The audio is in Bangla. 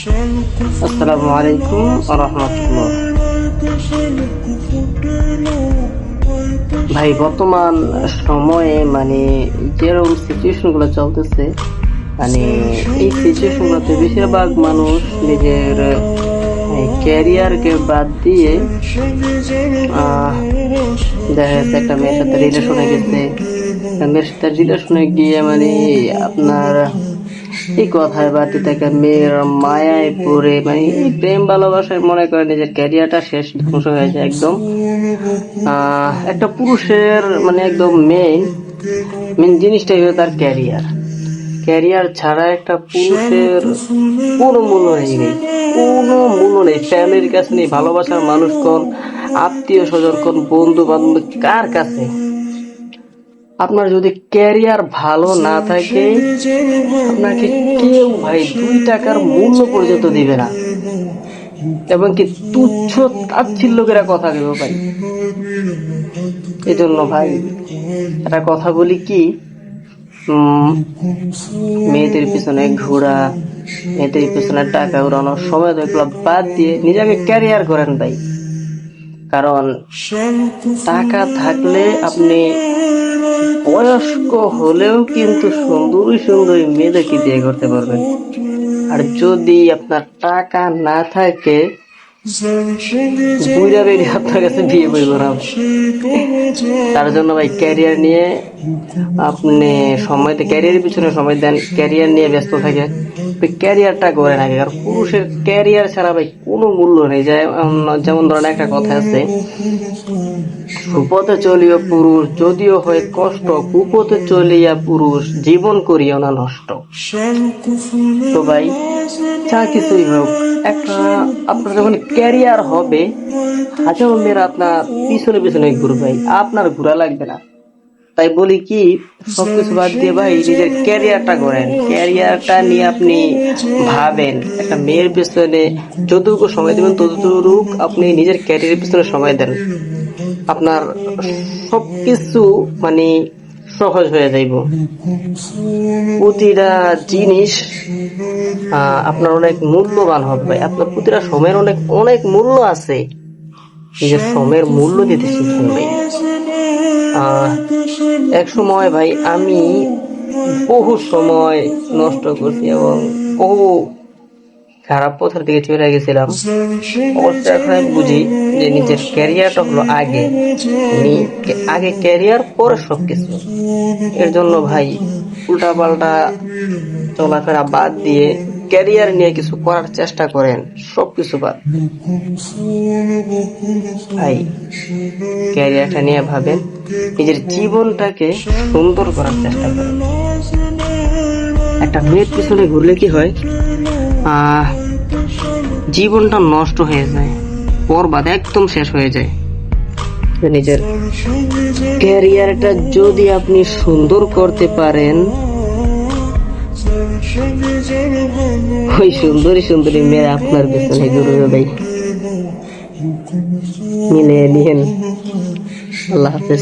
আসসালামু আলাইকুম ভাই, বর্তমান সময়ে মানে যেরকম সিচুয়েশনগুলো চলতেছে মানে এই সিচুয়েশন গুলোতে বেশিরভাগ মানুষ নিজের ক্যারিয়ারকে বাদ দিয়ে দেখা যাচ্ছে একটা মেয়ের সাথে রিলেশনে গেছে। মেয়ের সাথে রিলেশনে গিয়ে মানে আপনার এই কথায় বাড়তি থেকে মেয়ের মায়ায় পড়ে মানে প্রেম ভালোবাসায় মনে করে নিজের ক্যারিয়ারটা শেষ, ধ্বংস হয়ে যায় একদম। একটা পুরুষের মানে একদম মেইন মেন জিনিসটাই হলো তার ক্যারিয়ার। ক্যারিয়ার ছাড়া একটা পুরুষের কোনো মূল্য নেই। কোনো মূল্য নেই। ফ্যামিলির কাছে নেই, ভালোবাসার মানুষ কোন, আত্মীয় স্বজন কোন বন্ধু বান্ধব কার কাছে? আপনার যদি ক্যারিয়ার ভালো না থাকে আপনাকে কেউ ভাই দুই টাকার মূল্য পর্যন্ত দিবে না। এবং কি তুচ্ছ তাচ্ছিল্য লোকেরা কথা দেব ভাই? এই জন্য ভাই একটা কথা বলি কি মেয়েদের পিছনে ঘোরা মেয়েদের পিছনে টাকা উড়ানোর সময় এগুলো বাদ দিয়ে নিজেকে ক্যারিয়ার করেন ভাই। কারণ টাকা থাকলে আপনি বয়স্ক হলেও কিন্তু সুন্দরী সুন্দরী মেয়েদেরকে বিয়ে করতে পারবেন আর যদি আপনার টাকা না থাকে আপনার কাছে বিয়ে বইব না তার জন্য ভাই ক্যারিয়ার নিয়ে আপনি সময় ক্যারিয়ারের পিছনে সময় দেন, ক্যারিয়ার নিয়ে ব্যস্ত থাকে ক্যারিয়ারটা করে নাকি কারণ পুরুষের ক্যারিয়ার ছাড়া ভাই কোনো মূল্য নেই। যেমন ধরেন একটা কথা আছে, সুপথে চলিও পুরুষ, যদিও হয় কষ্ট, কুপথে চলিয়া পুরুষ, জীবন করিও না নষ্ট। তো ভাই, যা কিছুই হোক, একটা আপনার যখন ক্যারিয়ার হবে, হাজারো মেয়েরা আপনার পিছনে পিছনে ঘুরবে। আপনার ঘোরা লাগবে না। তাই বলি কি সবকিছু বাদ দিয়ে ভাই নিজের ক্যারিয়ারটা করেন। ক্যারিয়ারটা নিয়ে আপনি ভাবেন। একটা মেয়ের পিছনে যতটুকু সময় দেবেন ততটুকু আপনি নিজের ক্যারিয়ারের পিছনে সময় দেন। আপনার সবকিছু মানে সহজ হয়ে যাইব। প্রতিটা জিনিস আহ, আপনার অনেক মূল্যবান হবে ভাই। আপনার প্রতিটা সময়ের অনেক অনেক মূল্য আছে। নিজের সময়ের মূল্য দিতে শিখবেন ভাই। এক সময় ভাই আমি বহু সময় নষ্ট করছি এবং বহু খারাপ পথের দিকে চলে গেছিলাম। অবশ্য এখন আমি বুঝি যে নিজের ক্যারিয়ারটা হলো আগে। আগে ক্যারিয়ার পরে সব কিছু এর জন্য ভাই উল্টা পাল্টা চলাফেরা বাদ দিয়ে ক্যারিয়ার নিয়ে কিছু করার চেষ্টা করেন সব কিছু বাদ। ভাই ক্যারিয়ারটা নিয়ে ভাবেন নিজের জীবনটাকে সুন্দর করার চেষ্টা করেন একটা মেয়ের পিছনে ঘুরলে কি হয়? জীবনটা নষ্ট হয়ে যায়, বরবাদ একদম শেষ হয়ে যায়। নিজের ক্যারিয়ারটা যদি আপনি সুন্দর করতে পারেন, ওই সুন্দরী সুন্দরী মেয়ে আপনার পেছনে ঘুরবে ভাই। নিয়েন। আল্লাহ হাফেজ